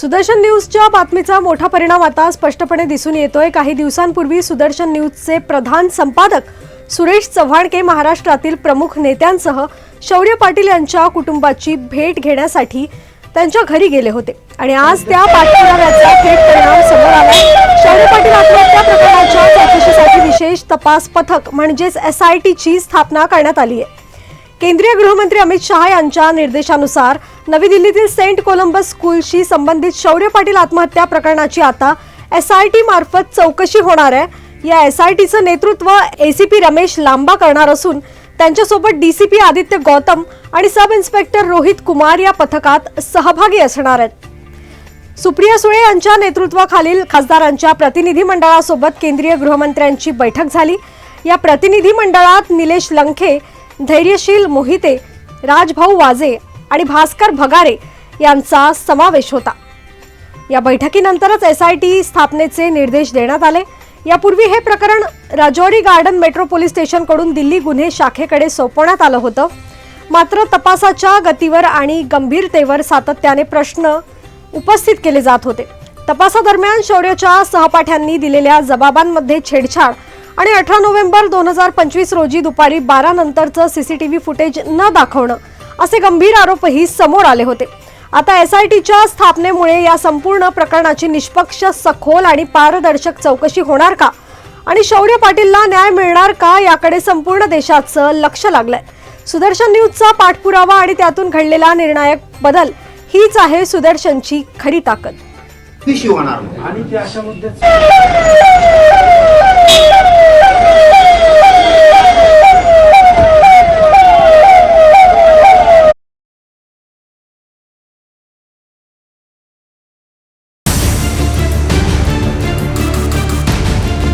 सुदर्शन न्यूजच्या बातमीचा मोठा परिणाम आता स्पष्टपणे दिसून येतोय. काही दिवसांपूर्वी सुदर्शन न्यूजचे प्रधान संपादक सुरेश चव्हाणके महाराष्ट्रातील प्रमुख नेत्यांसह शौर्य पाटील यांच्या कुटुंबाची भेट घेण्यासाठी त्यांच्या घरी गेले होते. आणि आज त्या पाठपुराव्याचा थेट परिणाम समोर आला शौर्य पाटील आत्महत्या प्रकरणाच्या चौकशीसाठी विशेष तपास पथक म्हणजेच एस आय टीची स्थापना करण्यात आली आहे. केंद्रीय गृहमंत्री अमित शहा यांच्या निर्देशानुसार नवी दिल्लीतील सेंट कोलंबस स्कूलशी संबंधित शौर्य पाटील आत्महत्या प्रकरणाची आता एस आय टी मार्फत चौकशी होणार आहे. या एस आय टीचं नेतृत्व एसीपी रमेश लांबा करणार असून त्यांच्यासोबत डीसीपी आदित्य गौतम आणि सब इन्स्पेक्टर रोहित कुमार या पथकात सहभागी असणार आहेत. सुप्रिया सुळे यांच्या नेतृत्वाखालील खासदारांच्या प्रतिनिधी मंडळासोबत केंद्रीय गृहमंत्र्यांची बैठक झाली. या प्रतिनिधी मंडळात निलेश लंखे धैर्यशील मोहिते राजभाऊ वाजे आणि भास्कर भगारे यांचा समावेश होता. या बैठकीनंतरच एस आय टी स्थापनेचे निर्देश देण्यात आले. यापूर्वी हे प्रकरण राजौरी गार्डन मेट्रो पोलीस स्टेशनकडून दिल्ली गुन्हे शाखेकडे सोपवण्यात आलं होतं. मात्र तपासाच्या गतीवर आणि गंभीरतेवर सातत्याने प्रश्न उपस्थित केले जात होते. तपासादरम्यान शौर्याच्या सहपाठ्यांनी दिलेल्या जबाबांमध्ये छेडछाड आणि अठरा नोव्हेंबर दोन हजार पंचवीस रोजी दुपारी बारा नंतरचं सीसीटीव्ही फुटेज न दाखवणं असे गंभीर आरोपही समोर आले होते. आता एस आय टीच्या स्थापनेमुळे या संपूर्ण प्रकरणाची निष्पक्ष सखोल आणि पारदर्शक चौकशी होणार का? आणि शौर्य पाटीलला न्याय मिळणार का याकडे संपूर्ण देशाचं लक्ष लागलंय. सुदर्शन न्यूजचा पाठपुरावा आणि त्यातून घडलेला निर्णायक बदल हीच आहे सुदर्शनची खरी ताकद.